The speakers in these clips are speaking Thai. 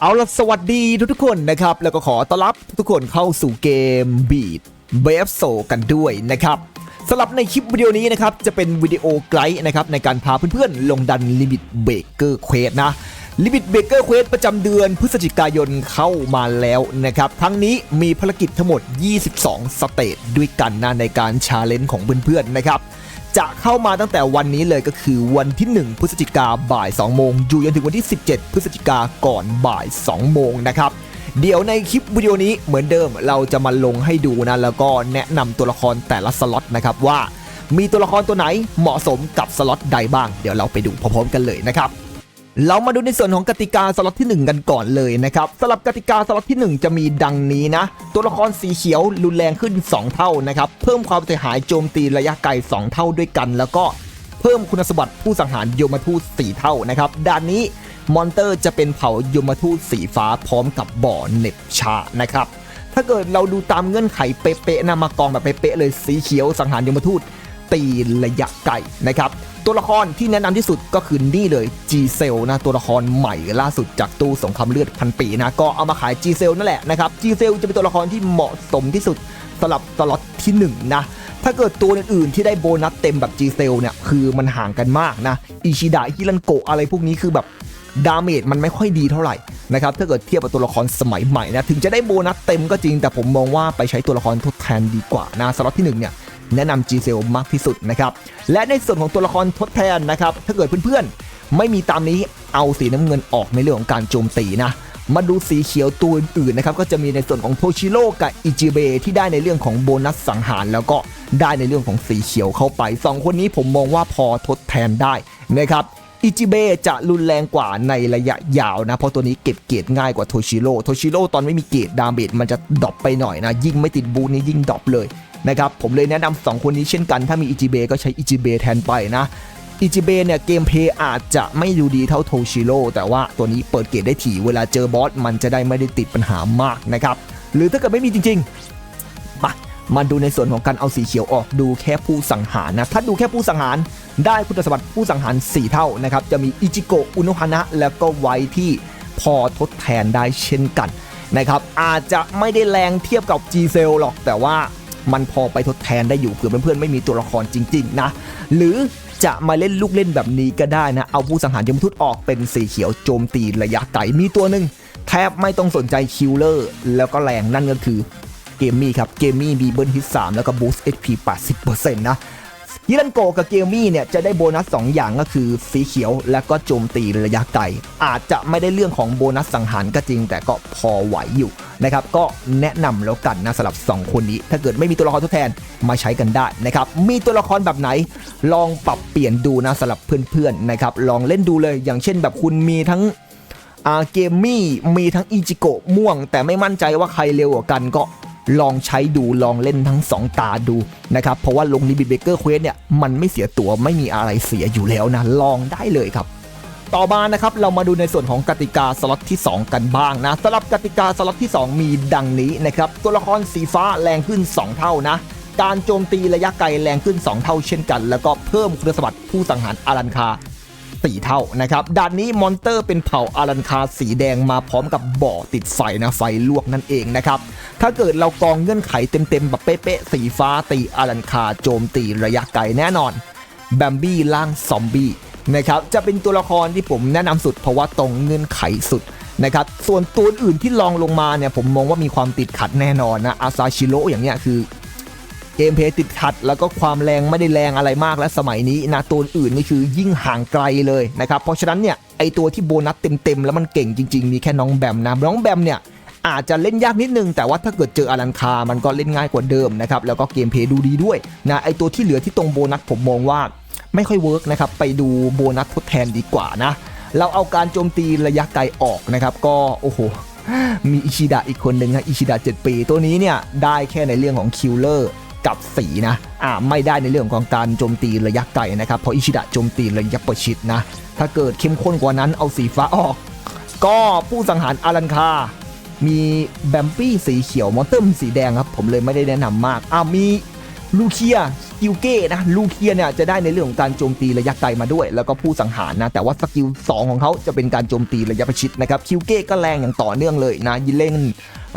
เอาล่ะสวัสดีทุกๆคนนะครับ แล้วก็ขอต้อนรับทุกคนเข้าสู่เกม Beat b a f s o กันด้วยนะครับสำหรับในคลิปวิดีโอนี้นะครับ จะเป็นวิดีโอไกด์นะครับ ในการพาเพื่อนๆ ลงดันลิมิตเบเกอร์เควสนะลิมิตเบเกอร์เควสประจำเดือนพฤศจิกายนเข้ามาแล้วนะครับครั้งนี้มีภารกิจทั้งหมด 22 สเตจด้วยกันนะในการชาเลนจ์ของเพื่อนๆนะครับ จะเข้ามาตั้งแต่วันนี้เลยก็คือวันที่ 1 พฤศจิกาบ่าย 2 โมง อยู่จนถึงวันที่ 17 พฤศจิกาก่อนบ่าย 2 โมงนะครับ เดี๋ยวในคลิปวิดีโอนี้เหมือนเดิมเราจะมาลงให้ดูนะ แล้วก็แนะนำตัวละครแต่ละสล็อตนะครับว่า มีตัวละครตัวไหนเหมาะสมกับสล็อตใดบ้าง เดี๋ยวเราไปดูพร้อมๆกันเลยนะครับ เรามาดูในส่วนของกติกาสล็อตที่ 1 กันก่อนเลยนะครับสำหรับกติกาสล็อตที่ 1 จะมีดังนี้นะ ตัวละครสีเขียวรุนแรงขึ้น 2 เท่านะครับ เพิ่มความเสียหายโจมตีระยะไกล 2 เท่าด้วยกัน แล้วก็เพิ่มคุณสมบัติผู้สังหารโยมทูต4เท่านะครับด้านนี้มอนเตอร์จะเป็นเผ่าโยมทูตสีฟ้าพร้อมกับบ่อเน็บชานะครับถ้าเกิดเราดูตามเงื่อนไขเป๊ะๆนะมากองแบบเป๊ะๆเลยสีเขียวสังหารโยมทูตตีระยะไกลนะครับ ตัวละครที่แนะนำที่สุดก็คือนี่เลย G c e l นะตัวละครใหม่ล่าสุดจากตู้สงครามเลือดพันปีนะก็เอามาขาย G c e l นั่นแหละนะครับ G c e l จะเป็นตัวละครที่เหมาะสมที่สุดสำหรับสล็อตที่1นะถ้าเกิดตัวอื่นๆที่ได้โบนัสเต็มแบบ G c e l เนี่ยคือมันห่างกันมากนะอิชิดะฮิรันโกะอะไรพวกนี้คือแบบดาเมจมันไม่ค่อยดีเท่าไหร่นะครับถ้าเกิดเทียบกับตัวละครสมัยใหม่นะถึงจะได้โบนัสเต็มก็จริง แต่ผมมองว่าไปใช้ตัวละครทดแทนดีกว่านะสล็อตที่หนึ่งเนี่ย แนะนำ G c e l มากที่สุดนะครับ และในส่วนของตัวละครทดแทนนะครับ ถ้าเกิดเพื่อนๆ ไม่มีตามนี้เอาสีน้ำเงินออกในเรื่องของการโจมตีนะ มาดูสีเขียวตัวอื่นๆนะครับ ก็จะมีในส่วนของโทชิโร่กับอิจิเบที่ได้ในเรื่องของโบนัสสังหาร แล้วก็ได้ในเรื่องของสีเขียวเข้าไป 2 คนนี้ผมมองว่าพอทดแทนได้นะครับอิจิเบะจะรุนแรงกว่าในระยะยาวนะ เพราะตัวนี้เก็บเกรดง่ายกว่าโทชิโร่โทชิโร่ตอนไม่มีเกรดดาเมจมันจะดรอปไปหน่อยนะ ยิ่งไม่ติดบูนี้ยิ่งดรอปเลย นะครับผมเลยแนะนำสองคนนี้เช่นกัน ถ้ามีอิจิเบก็ใช้อิจิเบแทนไปนะอิจิเบเนี่ยเกมเพย์อาจจะไม่ดูดีเท่าโทชิโร่แต่ว่าตัวนี้เปิดเกรดได้ถี่เวลาเจอบอสมันจะได้ไม่ได้ติดปัญหามากนะครับ หรือถ้าเกิดไม่มีจริงๆมามาดูในส่วนของการเอาสีเขียวออกดูแค่ผู้สังหารนะถ้าดูแค่ผู้สังหารได้คุณสมบัติผู้สังหาร 4 เท่านะครับจะมีอิจิโกะอุโนฮานะแล้วก็ไว้ที่พอทดแทนได้เช่นกันนะครับอาจจะไม่ได้แรงเทียบกับ G c e l หรอกแต่ว่า มันพอไปทดแทนได้อยู่เผื่อเพื่อนๆไม่มีตัวละครจริง ๆ นะ หรือจะมาเล่นลูกเล่นแบบนี้ก็ได้นะ เอาผู้สังหารยมทุตออกเป็นสีเขียวโจมตีระยะไกลมีตัวหนึ่งแทบไม่ต้องสนใจคิลเลอร์ แล้วก็แรงนั่นก็คือเกมมี่ครับ เกมมี่มีเบิร์นฮิต3แล้วก็บูสต์ HP 80%นะ ฮิรันโกกับเกมมี่เนี่ยจะได้โบนัส 2 อย่างก็คือสีเขียวและก็โจมตีระยะไกล อาจจะไม่ได้เรื่องของโบนัสสังหารก็จริง แต่ก็พอไหวอยู่นะครับก็แนะนำแล้วกันนะสำหรับ 2 คนนี้ ถ้าเกิดไม่มีตัวละครทดแทนมาใช้กันได้นะครับมีตัวละครแบบไหน ลองปรับเปลี่ยนดูนะสำหรับเพื่อนๆนะครับลองเล่นดูเลยอย่างเช่นแบบคุณมีทั้งเกมมี่มีทั้งอิจิโกะม่วง แต่ไม่มั่นใจว่าใครเร็วกว่ากันก็ ลองใช้ดูลองเล่นทั้ง 2 ตาดูนะครับ เพราะว่าลงลิบิเบเกอร์เควสเนี่ย มันไม่เสียตัวไม่มีอะไรเสียอยู่แล้วนะ ลองได้เลยครับ ต่อมานะครับ เรามาดูในส่วนของกติกาสล็อตที่ 2 กันบ้างนะสำหรับกติกาสล็อตที่ 2 มีดังนี้นะครับ ตัวละครสีฟ้าแรงขึ้น 2 เท่านะการโจมตีระยะไกลแรงขึ้น 2 เท่าเช่นกัน แล้วก็เพิ่มคุณสมบัติผู้สังหารอารันคาสี่เท่านะครับด่านนี้มอนเตอร์เป็นเผ่าอารันคาสีแดงมาพร้อมกับบ่อติดไฟนะไฟลวกนั่นเองนะครับ ถ้าเกิดเรากองเงื่อนไขเต็มๆแบบเป๊ะๆสีฟ้าตีอารันคาโจมตีระยะไกลแน่นอนแบมบี้ล่างซอมบี้นะครับจะเป็นตัวละครที่ผมแนะนำสุดเพราะว่าตรงเงื่อนไขสุดนะครับส่วนตัวอื่นที่ลองลงมาเนี่ยผมมองว่ามีความติดขัดแน่นอนนะอาซาชิโร่อย่างเนี้ยคือเกมเพย์ติดขัด แล้วก็ความแรงไม่ได้แรงอะไรมากและสมัยนี้นะตัวอื่นนี่คือยิ่งห่างไกลเลยนะครับเพราะฉะนั้นเนี่ยไอตัวที่โบนัสเต็มๆแล้วมันเก่งจริง ๆ มีแค่น้องแบมนะน้องแบมเนี่ย อาจจะเล่นยากนิดนึง แต่ว่าถ้าเกิดเจออารันคา มันก็เล่นง่ายกว่าเดิมนะครับ แล้วก็เกมเพย์ดูดีด้วยนะไอตัวที่เหลือที่ตรงโบนัสผมมองว่าไม่ค่อยเวิร์กนะครับไปดูโบนัสทดแทนดีกว่านะเราเอาการโจมตีระยะไกลออกนะครับ ก็โอ้โหมีอิชิดะอีกคนหนึ่งนะอิชิดะ7ปี ตัวนี้เนี่ยได้แค่ในเรื่องของคิลเลอร์กับสีนะอ่าไม่ได้ในเรื่องของการโจมตีระยะไกลนะครับเพราะอิชิดะโจมตีระยะประชิดนะถ้าเกิดเข้มข้นกว่านั้นเอาสีฟ้าออก ก็ผู้สังหารอารันคา มีแบมปี้สีเขียวมอนเตอร์สีแดงครับ ผมเลยไม่ได้แนะนำมากอ่ามีลูเคียกิลเก้นะลูเคียเนี่ยจะได้ในเรื่องของการโจมตีระยะไกลมาด้วย แล้วก็ผู้สังหารนะแต่ว่าสกิล2ของเขาจะเป็นการโจมตีระยะประชิดนะครับคิวเก้ก็แรงอย่างต่อเนื่องเลยนะยิงเล่น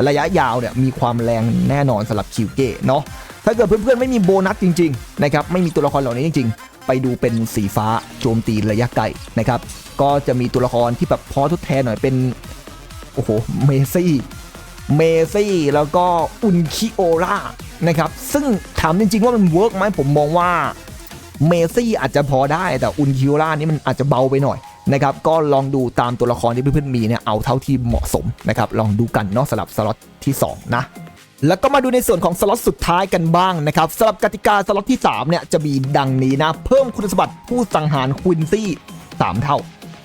ระยะยาวเนี่ยมีความแรงแน่นอนสำหรับคิวเก้เนาะถ้าเกิดเพื่อนๆไม่มีโบนัสจริงๆนะครับไม่มีตัวละครเหล่านี้จริง ๆ ไปดูเป็นสีฟ้าโจมตีระยะไกลนะครับก็จะมีตัวละครที่แบบพอทดแทนหน่อยเป็น โอ้โห เมซี่ เมซี่ แล้วก็อุนคิโอล่านะครับ ซึ่งถามจริง ๆ ว่ามันเวิร์กไหมผมมองว่า เมซี่อาจจะพอได้แต่อุนคิโอล่านี่มันอาจจะเบาไปหน่อยนะครับ ก็ลองดูตามตัวละครที่เพื่อนๆมีเนี่ยเอาเท่าที่เหมาะสมนะครับ ลองดูกันเนาะสำหรับสล็อตที่ 2 นะแล้วก็มาดูในส่วนของสล็อตสุดท้ายกันบ้างนะครับสำหรับกติกาสล็อตที่ 3 เนี่ย จะมีดังนี้นะ เพิ่มคุณสมบัติผู้สังหารควินซี่ 3 เท่า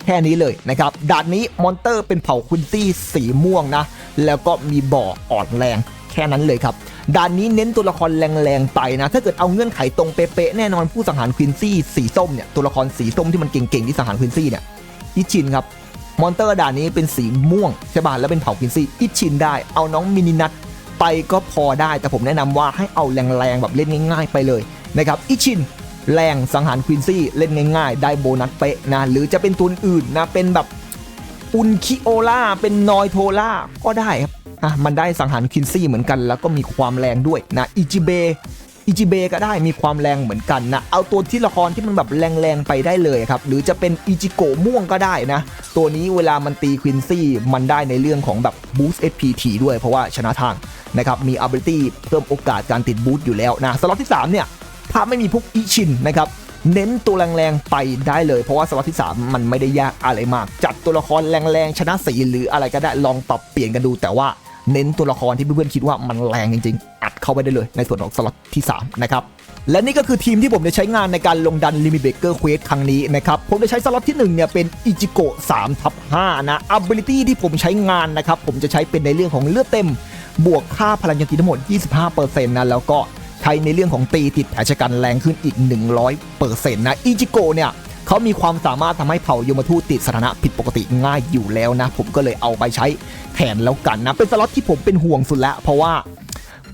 แค่นี้เลยนะครับด่านนี้มอนเตอร์เป็นเผ่าควินซี่สีม่วงนะ แล้วก็มีบ่ออ่อนแรงแค่นั้นเลยครับด่านนี้เน้นตัวละครแรงๆไปนะ ถ้าเกิดเอาเงื่อนไขตรงเป๊ะๆแน่นอนผู้สังหารควินซี่สีส้มเนี่ยตัวละครสีส้มที่มันเก่งๆที่สังหารควินซี่เนี่ยอิชินครับมอนเตอร์ด่านนี้เป็นสีม่วงใช่ป่ะแล้วเป็นเผ่าควินซี่อิชินได้เอาน้องมินินัทไปก็พอได้แต่ผมแนะนำว่าให้เอาแรงๆแบบเล่นง่าย ๆ ไปเลยนะครับอิชิน แรงสังหารควินซี่เล่นง่ายๆ ได้โบนัสเป๊ะนะ หรือจะเป็นตัวอื่นนะ เป็นแบบอุนคิโอล่าเป็นนอยโทล่าก็ได้ครับอะมันได้สังหารควินซี่เหมือนกัน แล้วก็มีความแรงด้วยนะอิจิเบอิจิเบก็ได้มีความแรงเหมือนกันนะ เอาตัวที่ละครที่มันแบบแรงๆไปได้เลยครับ หรือจะเป็นอิจิโกม่วงก็ได้นะ ตัวนี้เวลามันตีควินซี่มันได้ในเรื่องของแบบ boost SPT ด้วยเพราะว่าชนะทางนะครับมี ability เพิ่มโอกาสการติดบูทอยู่แล้วนะสล็อตที่ 3 เนี่ย ถ้าไม่มีพวกอิชินนะครับเน้นตัวแรงๆไปได้เลย เพราะว่าสล็อตที่ 3 มันไม่ได้ยากอะไรมาก จัดตัวละครแรงๆชนะสีหรืออะไรก็ได้ลองปรับเปลี่ยนกันดู แต่ว่าเน้นตัวละครที่เพื่อนๆคิดว่ามันแรงจริงๆ อัดเข้าไปได้เลยในส่วนของสล็อตที่ 3 นะครับ และนี่ก็คือทีมที่ผมจะใช้งานในการลงดันลิมิเบเกอร์เควสครั้งนี้นะครับ ผมจะใช้สล็อตที่ 1 เนี่ยเป็นอิจิโกะ3ทับ5นะ ability ที่ผมใช้งานนะครับ ผมจะใช้เป็นในเรื่องของเลือดเต็ม บวกค่าพลังโจมตีทั้งหมด 25%นะแล้วก็ ใช้ในเรื่องของตีติดแผลชะกันแรงขึ้นอีก 100%นะอิจิโกเนี่ยเขามีความสามารถทำให้เผ่ายมทูตติดสถานะผิดปกติง่ายอยู่แล้วนะ ผมก็เลยเอาไปใช้แทนแล้วกันนะ เป็นสล็อตที่ผมเป็นห่วงสุดล้วเพราะว่า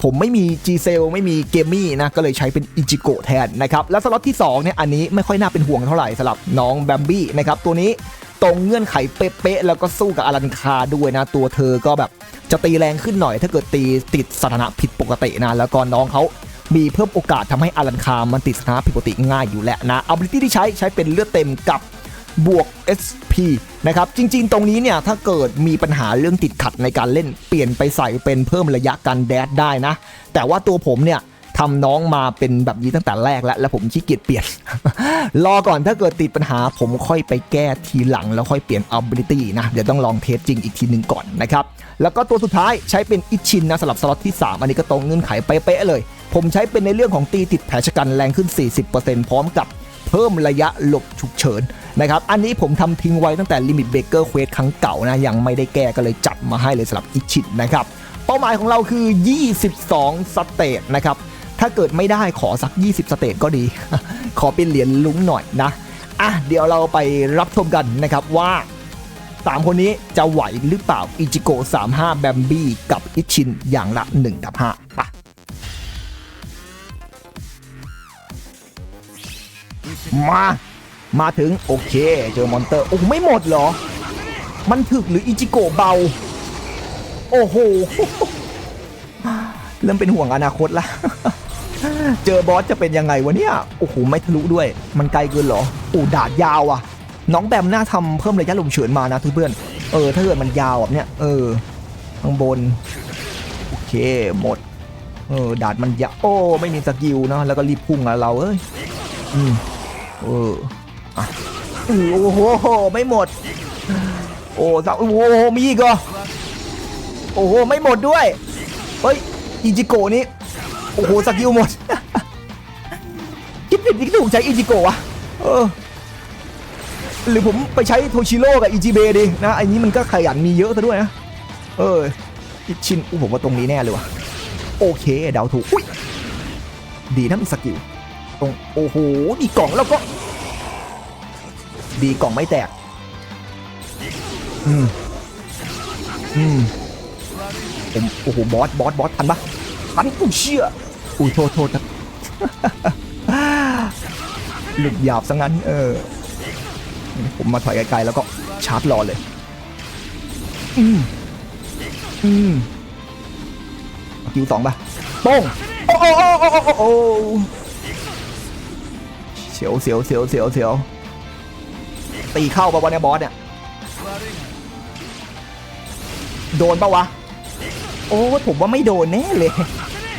ผมไม่มี G c e l ไม่มีเกมมี่นะ ก็เลยใช้เป็นอิจิโกแทนนะครับ และสล็อตที่2เนี่ยอันนี้ไม่ค่อยน่าเป็นห่วงเท่าไหร่สำหรับน้องแบมบี้นะครับ ตัวนี้ตรงเงื่อนไขเป๊ะๆแล้วก็สู้กับอารันคาด้วยนะ ตัวเธอก็แบบจะตีแรงขึ้นหน่อย ถ้าเกิดตีติดสถานะผิดปกตินะแล้วก็น้องเขา มีเพิ่มโอกาสทำให้อารันคามันติดสถานะผิดปกติง่ายอยู่แหล้วนะ ability ที่ใช้ใช้เป็นเลือดเต็มกับบวก SP นะครับ จริงๆ ตรงนี้เนี่ย ถ้าเกิดมีปัญหาเรื่องติดขัดในการเล่นเปลี่ยนไปใส่เป็นเพิ่มระยะการแดดได้นะ แต่ว่าตัวผมเนี่ยทำน้องมาเป็นแบบนี้ตั้งแต่แรกแล้ว แล้วผมขี้เกียจเปลี่ยน รอก่อนถ้าเกิดติดปัญหาผมค่อยไปแก้ทีหลัง แล้วค่อยเปลี่ยน ability นะ เดี๋ยวต้องลองเทสจริงอีกทีหนึ่งก่อนนะครับ แล้วก็ตัวสุดท้ายใช้เป็นอิชินนะสำหรับสล็อตที่ 3 อันนี้ก็ตรงเงื่อนไขเป๊ะเลย ผมใช้เป็นในเรื่องของตีติดแผลชะกันแรงขึ้น 40%พร้อมกับเพิ่มระยะหลบฉุกเฉินนะครับ อันนี้ผมทำทิ้งไว้ตั้งแต่ Limit Breaker Quest ครั้งเก่านะ ยังไม่ได้แก้ก็เลยจัดมาให้เลยสำหรับอิชินนะครับ เป้าหมายของเราคือ 22 สเตทนะครับ ถ้าเกิดไม่ได้ขอสัก 20 สเตทก็ดี ขอเป็นเหรียญลุ้งหน่อยนะ อะ เดี๋ยวเราไปรับชมกันนะครับว่า3 คนนี้จะไหวหรือเปล่าอิจิโกะ35 แบมบี้กับอิชินอย่างละ1ดับ5ไป มา มาถึงโอเคเจอมอนเตอร์โอ้โหไม่หมดเหรอ มันถึกหรืออิจิโกะเบา โอ้โห เริ่มเป็นห่วงอนาคตละ เจอบอสจะเป็นยังไงวะเนี่ย โอ้โห ไม่ทะลุด้วย มันไกลเกินเหรอโอ้ดาดยาวอะ น้องแบมน่าทำเพิ่มระยะลมเฉือนมานะทุกเพื่อน เออ ถ้าเกิดมันยาวแบบเนี้ย เออ ข้างบน โอเค หมด เออ ดาดมันยาวโอ้ ไม่มีสกิลเนาะ แล้วก็รีบพุ่งอะเรา เอ้ย อืม เออโอ้โห ไม่หมด โอ้สักโอ้โห มีอีกเหรอโอ้โห ไม่หมดด้วย เฮ้ย อิจิโกะนี่ โอ้โห สกิลหมด คิดผิดที่ถูกใช้อิจิโกะวะเออ หรือผมไปใช้โทชิโร่กับอิจิเบดีนะไอ้นี้มันก็ขยันมีเยอะซะด้วยนะ เอออิชินอู้ผมว่าตรงนี้แน่เลยวะโอเค เดาถูก อุ้ย ดีนะมีสกิล ตรงโอ้โหดีกล่องแล้วก็ดีกล่องไม่แตก อืม อืมผมโอ้โห บอส บอส บอส ทันปะทันกูเชื่ออุ้ยโทษโทษครับหลุดหยาบซะงั้น เออ ผมมาถอยไกลๆแล้วก็ชาร์จรอเลย อืม อืมคิวสองป่ะโป้งโอ้โอ้โอ้โอ้โอ้โอ้เสียวเสียวเสียวเสียวเสียวตีเข้าปะวะเนี่ยบอสเนี่ยโดนปะวะ โอ้ผมว่าไม่โดนแน่เลย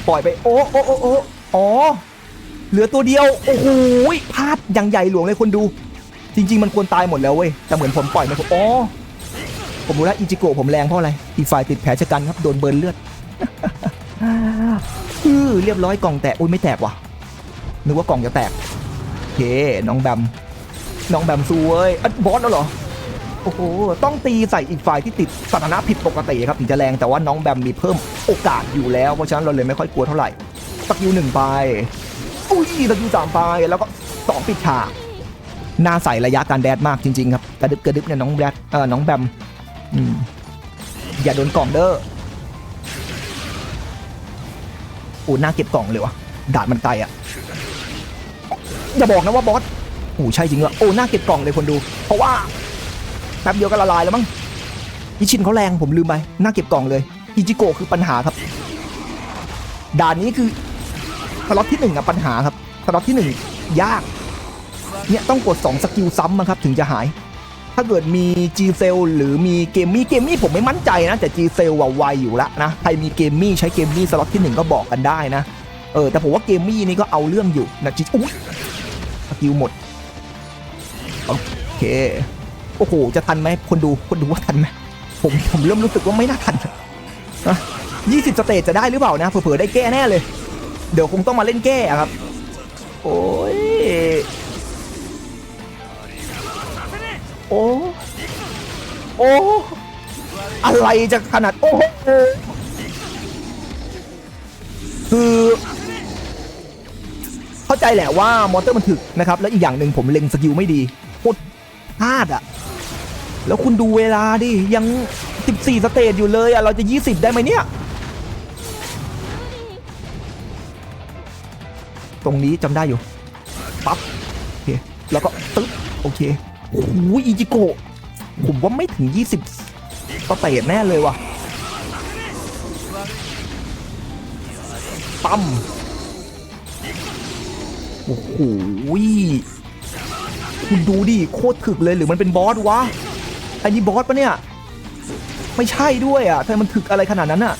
ปล่อยไปโอ้โอ้โอ้โอ้อ๋อเหลือตัวเดียวโอ้โหพลาดอย่างใหญ่หลวงเลยคนดู จริง ๆ มันควรตายหมดแล้วเว้ยแต่เหมือนผมปล่อยมันอ๋อผมรู้แล้วอิจิโกะผมแรงเพราะอะไรอีกฝ่ายติดแผลชะกันครับโดนเบิร์นเลือดอือเรียบร้อยกล่องแตกอุ้ยไม่แตกว่ะนึกว่ากล่องจะแตกโอ เค น้องแบม น้องแบมซูเว้ยอะบอสแล้วเหรอ โอ้โห ต้องตีใส่อีกฝ่ายที่ติดสถานะผิดปกติครับถึงจะแรงแต่ว่าน้องแบมมีเพิ่มโอกาสอยู่แล้ว เพราะฉะนั้นเราเลยไม่ค่อยกลัวเท่าไหร่สกิลหนึ่งไป อุ้ยสกิลสามไป แล้วก็สองปิดฉากหน้าใส่ระยะการแดดมากจริงๆครับ กระดึบกระดึบเนี่ยน้องแบดเออน้องแบมอืมอย่าโดนกล่องเด้อโอ้หน้าเก็บกล่องเลยวะดาดมันไกลอะ อย่าบอกนะว่าบอสโอ้ใช่จริงว่ะโอ้หน้าเก็บกล่องเลยคนดู เพราะว่าแป๊บเดียวก็ละลายแล้วมั้งอิชินเขาแรงผมลืมไปหน้าเก็บกล่องเลยอิจิโกะคือปัญหาครับ ด่านนี้คือสล็อตที่หนึ่งอะปัญหาครับสล็อตที่หนึ่งยากเนี่ยต้องกด 2 สกิลซ้ำนะครับถึงจะหาย ถ้าเกิดมี G c e l หรือมีเกมมี่เกมมี่ผมไม่มั่นใจนะ แต่ G c e l ว่าไวอยู่ละนะใครมีเกมมี่ใช้เกมมี่สล็อตที่ 1 ก็บอกกันได้นะ เออแต่ผมว่าเกมมี่นี่ก็เอาเรื่องอยู่นะจิอุ้ย กิลหมด โอเค โอ้โห จะทันไหมคนดูคนดูว่าทันไหมผมผมเริ่มรู้สึกว่าไม่น่าทันนะยี่สิบสเตจจะได้หรือเปล่านะ เผื่อๆได้แก้แน่เลย เดี๋ยวคงต้องมาเล่นแก้อะครับ โอ้ย โอ้ โอ้ อะไรจะขนาด โอ้โห ใจแหละว่ามอเตอร์มันถึกนะครับ แล้วอีกอย่างหนึ่งผมเล็งสกิลไม่ดีโคตรพลาดอะแล้วคุณดูเวลาดิ ยัง 14 สเตจอยู่เลยอะเราจะ 20 ได้ไหมเนี่ย ตรงนี้จำได้อยู่ ปั๊บ โอเค แล้วก็ ตึ๊บ โอเคโอ้โหอิจิโกะผมว่าไม่ถึง 20สเตจแน่เลยว่ะปั๊ม โอ้โหคุณดูดิโคตรถึกเลยหรือมันเป็นบอสวะไอ้นี่บอสปะเนี่ย ไม่ใช่ด้วยอะทำไมมันถึกอะไรขนาดนั้นอะ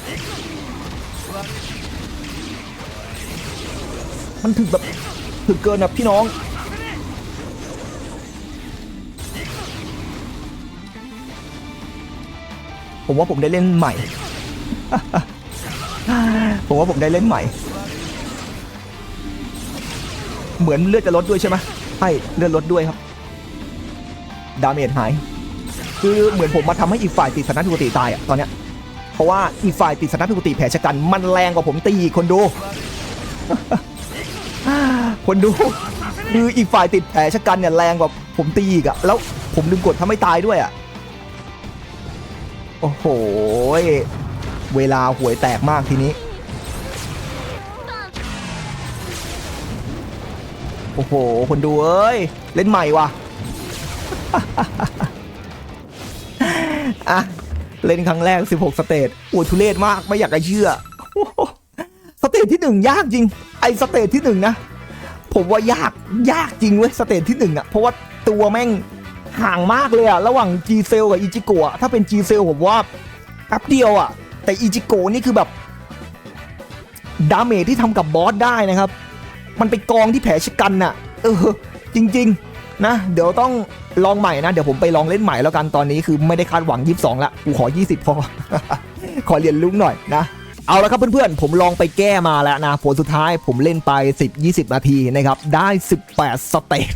มันถึกแบบถึกเกินอะพี่น้องผมว่าผมได้เล่นใหม่ ผมว่าผมได้เล่นใหม่ เหมือนเลือดจะลดด้วยใช่ไหมใช่เลือดลดด้วยครับ ดาเมจหาย คือเหมือนผมมาทำให้อีกฝ่ายติดสถานะปกติตายอะตอนเนี้ย เพราะว่าอีกฝ่ายติดสถานะปกติแผลชะกันมันแรงกว่าผมตีอีกคนดู คนดู คืออีกฝ่ายติดแผลชะกันเนี่ยแรงกว่าผมตีอีกอะแล้วผมลืมกดทำให้ตายด้วยอะโอ้โห เวลาหวยแตกมากทีนี้ โอ้โห คนดูเอ้ย เล่นใหม่ว่ะอะเล่นครั้งแรก 16 สเตจโอ้ทุเรศมากไม่อยากจะเชื่อ สเตจที่หนึ่งยากจริง ไอ้สเตจที่หนึ่งนะ ผมว่ายากยากจริงเว้ยสเตจที่หนึ่งอะเพราะว่าตัวแม่งห่างมากเลยอะระหว่าง G c e l กับอิจิโกะถ้าเป็น G c e l ผมว่าแป๊บเดียวอะแต่อิจิโกะนี่คือแบบ ดาเมจที่ทำกับบอสได้นะครับ มันไปกองที่แผลชะกันน่ะ เออ จริง ๆ นะ เดี๋ยวต้องลองใหม่นะ เดี๋ยวผมไปลองเล่นใหม่แล้วกันตอนนี้คือไม่ได้คาดหวัง 22 ละกูขอ 20 พอ ขอเรียนรู้หน่อยนะเอาละครับเพื่อนๆ ผมลองไปแก้มาแล้วนะ ผลสุดท้ายผมเล่นไป 10-20 นาทีนะครับ ได้ 18 สเตจ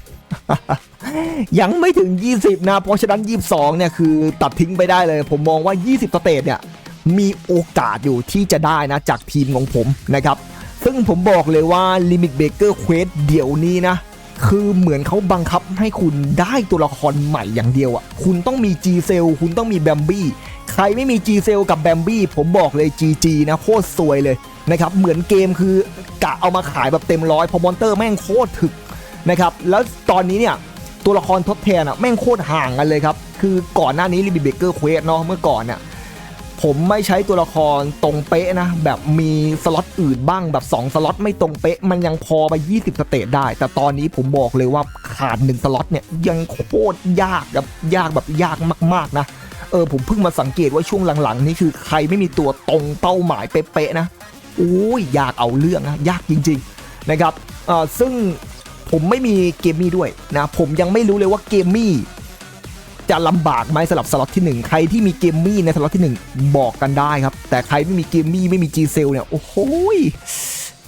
ยังไม่ถึง 20 นะ เพราะฉะนั้น 22 เนี่ย คือตัดทิ้งไปได้เลย ผมมองว่า 20 สเตจเนี่ย มีโอกาสอยู่ที่จะได้นะ จากทีมของผมนะครับ ซึ่งผมบอกเลยว่า Limit Breaker Quest เดี๋ยวนี้นะ คือเหมือนเขาบังคับให้คุณได้ตัวละครใหม่อย่างเดียวอะ่ะ คุณต้องมี G c e l คุณต้องมีแบมบี้ใครไม่มี G c e l กับแบมบี้ผมบอกเลย GG นะโคตรซวยเลยนะครับ เหมือนเกมคือกะเอามาขายแบบเต็มร้อยเพอมอนเตอร์แม่งโคตรถึกนะครับ แล้วตอนนี้เนี่ยตัวละครทดแทนอะแม่งโคตรห่างกันเลยครับ คือก่อนหน้านี้ลิบิเบเกอร์เควสเนาะเมื่อก่อนเนี่ย ผมไม่ใช้ตัวละครตรงเป๊ะนะ แบบมีสล็อตอื่นบ้างแบบ 2 สล็อตไม่ตรงเป๊ะ มันยังพอไป 20 สเตจได้ แต่ตอนนี้ผมบอกเลยว่าขาด 1 สล็อตเนี่ย ยังโคตรยากแบบยากแบบยากมาก ๆ นะ เออ ผมเพิ่งมาสังเกตว่าช่วงหลัง ๆ นี่คือใครไม่มีตัวตรงเป้าหมายเป๊ะๆนะโอ้ยยากเอาเรื่องนะยากจริง ๆ นะครับเออซึ่งผมไม่มีเกมมี่ด้วยนะผมยังไม่รู้เลยว่าเกมมี่ จะลำบากไหมสำหรับสล็อตที่ 1 ใครที่มีเกมมี่ในสล็อตที่ 1 บอกกันได้ครับ แต่ใครไม่มีเกมมี่ไม่มีจีเซลเนี่ย โอ้โห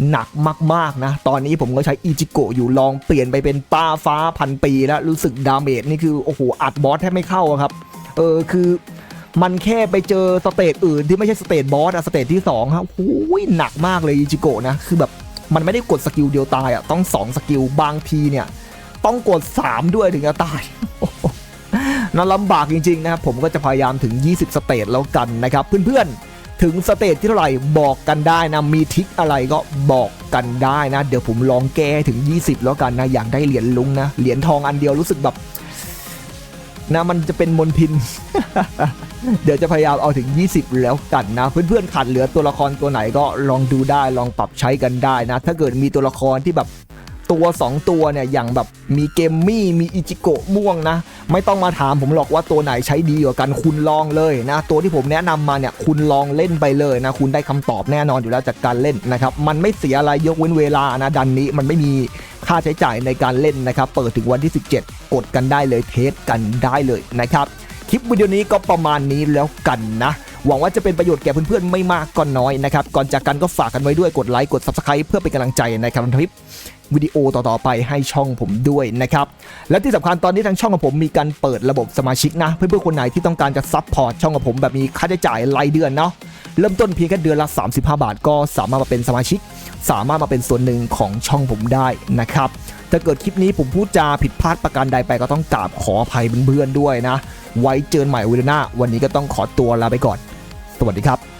หนักมากๆนะ ตอนนี้ผมก็ใช้อีจิโกะอยู่ลองเปลี่ยนไปเป็นป้าฟ้าพันปีแล้ว รู้สึกดาเมจนี่คือ โอ้โห อัดบอสแทบไม่เข้าครับ เออคือมันแค่ไปเจอสเตจอื่นที่ไม่ใช่สเตจบอสอะสเตจที่2ครับโอ้ยหนักมากเลยอิจิโกะนะ คือแบบมันไม่ได้กดสกิลเดียวตายอะต้อง 2 สกิลบางทีเนี่ย ต้องกด 3 ด้วยถึงจะตาย นลำบากจริงๆนะครับผมก็จะพยายามถึง 20 สเตจแล้วกันนะครับเพื่อนๆ ถึงสเตจที่เท่าไหร่บอกกันได้นะมีทิคอะไรก็บอกกันได้นะ เดี๋ยวผมลองแก้ถึง 20 แล้วกันนะอยากได้เหรียญลุงนะเหรียญทองอันเดียวรู้สึกแบบนะมันจะเป็นมนทิน เดี๋ยวจะพยายามเอาถึง 20 แล้วกันนะ เพื่อนๆขาดเหลือตัวละครตัวไหนก็ลองดูได้ลองปรับใช้กันได้นะ ถ้าเกิดมีตัวละครที่แบบ ตัว 2 ตัวเนี่ยอย่างแบบมีเกมมี่มีอิจิโกะม่วงนะ ไม่ต้องมาถามผมหรอกว่าตัวไหนใช้ดีกว่ากันคุณลองเลยนะ ตัวที่ผมแนะนำมาเนี่ยคุณลองเล่นไปเลยนะ คุณได้คำตอบแน่นอนอยู่แล้วจากการเล่นนะครับ มันไม่เสียอะไรยกเว้นเวลานะดันนี้มันไม่มีค่าใช้จ่ายในการเล่นนะครับ เปิดถึงวันที่ 17 กดกันได้เลยเทสกันได้เลยนะครับ คลิปวิดีโอนี้ก็ประมาณนี้แล้วกันนะ หวังว่าจะเป็นประโยชน์แก่เพื่อนๆไม่มากก็น้อยนะครับก่อนจากกันก็ฝากกันไว้ด้วยกดไลค์กด Subscribe เพื่อเป็นกำลังใจในการทำคลิปวิดีโอต่อๆไปให้ช่องผมด้วยนะครับ และที่สำคัญตอนนี้ทางช่องของผมมีการเปิดระบบสมาชิกนะ เพื่อนๆคนไหนที่ต้องการจะซัพพอร์ตช่องของผมแบบมีค่าใช้จ่ายรายเดือนเนาะเริ่มต้นเพียงแค่เดือนละ 35 บาท ก็สามารถมาเป็นสมาชิก สามารถมาเป็นส่วนหนึ่งของช่องผมได้นะครับถ้าเกิดคลิปนี้ผมพูดจาผิดพลาดประการใดไปก็ต้องกราบขออภัยเพื่อนๆด้วยนะ ไว้เจอใหม่วิลนาวันนี้ก็ต้องขอตัวลาไปก่อน สวัสดีครับ